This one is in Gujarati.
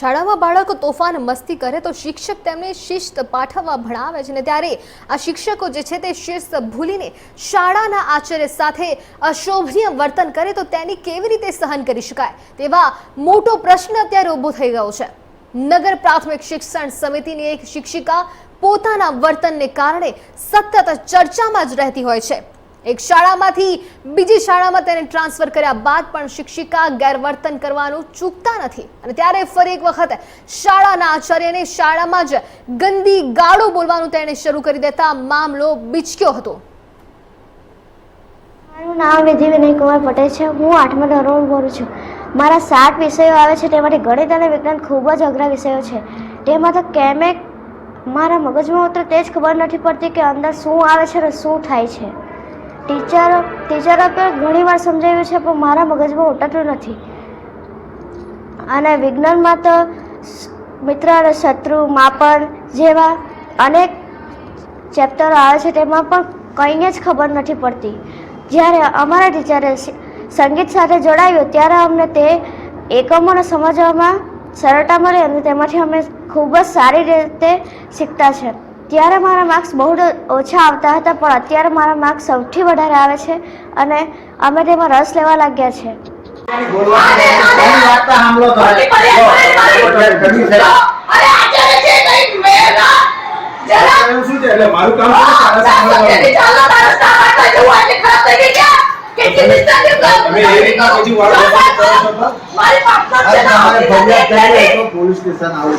શાળામાં બાળકો તોફાન મસ્તી કરે તો શિક્ષક તેમને શિસ્ત પાઠવવા ભણાવે છે ને ત્યારે આ શિક્ષકો જે છે તે શિસ્ત ભૂલીને શાળાના આચાર્ય સાથે અશોભનીય વર્તન કરે તો તેની કેવી રીતે સહન કરી શકાય? તેવા મોટો પ્રશ્ન અત્યારે ઊભો થઈ ગયો છે. નગર પ્રાથમિક શિક્ષણ સમિતિની એક શિક્ષિકા પોતાના વર્તનને કારણે સતત ચર્ચામાં જ રહેતી હોય છે. એક શાળામાંથી બીજી શાળામાં તેને ટ્રાન્સફર કર્યા બાદ પણ શિક્ષિકા ગેરવર્તન કરવાનું ચૂકતા નથી. અને ત્યારે ફરી એક વખત શાળાના આચાર્યને શાળામાં જ ગંદી ગાળો બોલવાનું તેણે શરૂ કરી દેતા મામલો બીચક્યો હતો. મારું નામ વિધિ વિનય કુમાર પટેલ છે. હું આઠમા ધોરણ ભરું છું. મારા સાત વિષયો આવે છે, તેમાંથી ગણિત અને વિજ્ઞાન ખૂબ જ અઘરા વિષયો છે. તેમાં તો કેમે મારા મગજમાં ઉતરે તે જ ખબર નથી પડતી કે અંદર શું આવે છે અને શું થાય છે. ટીચરો ટીચરો પણ ઘણીવાર સમજાવ્યું છે, પણ મારા મગજમાં ઉતરતું નથી. અને વિજ્ઞાનમાં તો મિત્ર અને શત્રુ, માપન જેવા અનેક ચેપ્ટરો આવે છે, તેમાં પણ કંઈ જ ખબર નથી પડતી. જ્યારે અમારા ટીચરે સંગીત સાથે જોડાયું, ત્યારે અમને તે એકમોને સમજવામાં સરળતા મળી અને તેમાંથી અમે ખૂબ જ સારી રીતે શીખતા છે. ત્યારે મારા માર્ક્સ બહુ જ ઓછા આવતા હતા પણ અત્યારે મારા માર્ક્સ સૌથી વધારે આવે છે અને અમે તેમાં રસ લેવા લાગ્યા છે. પોલીસ સ્ટેશન આવવું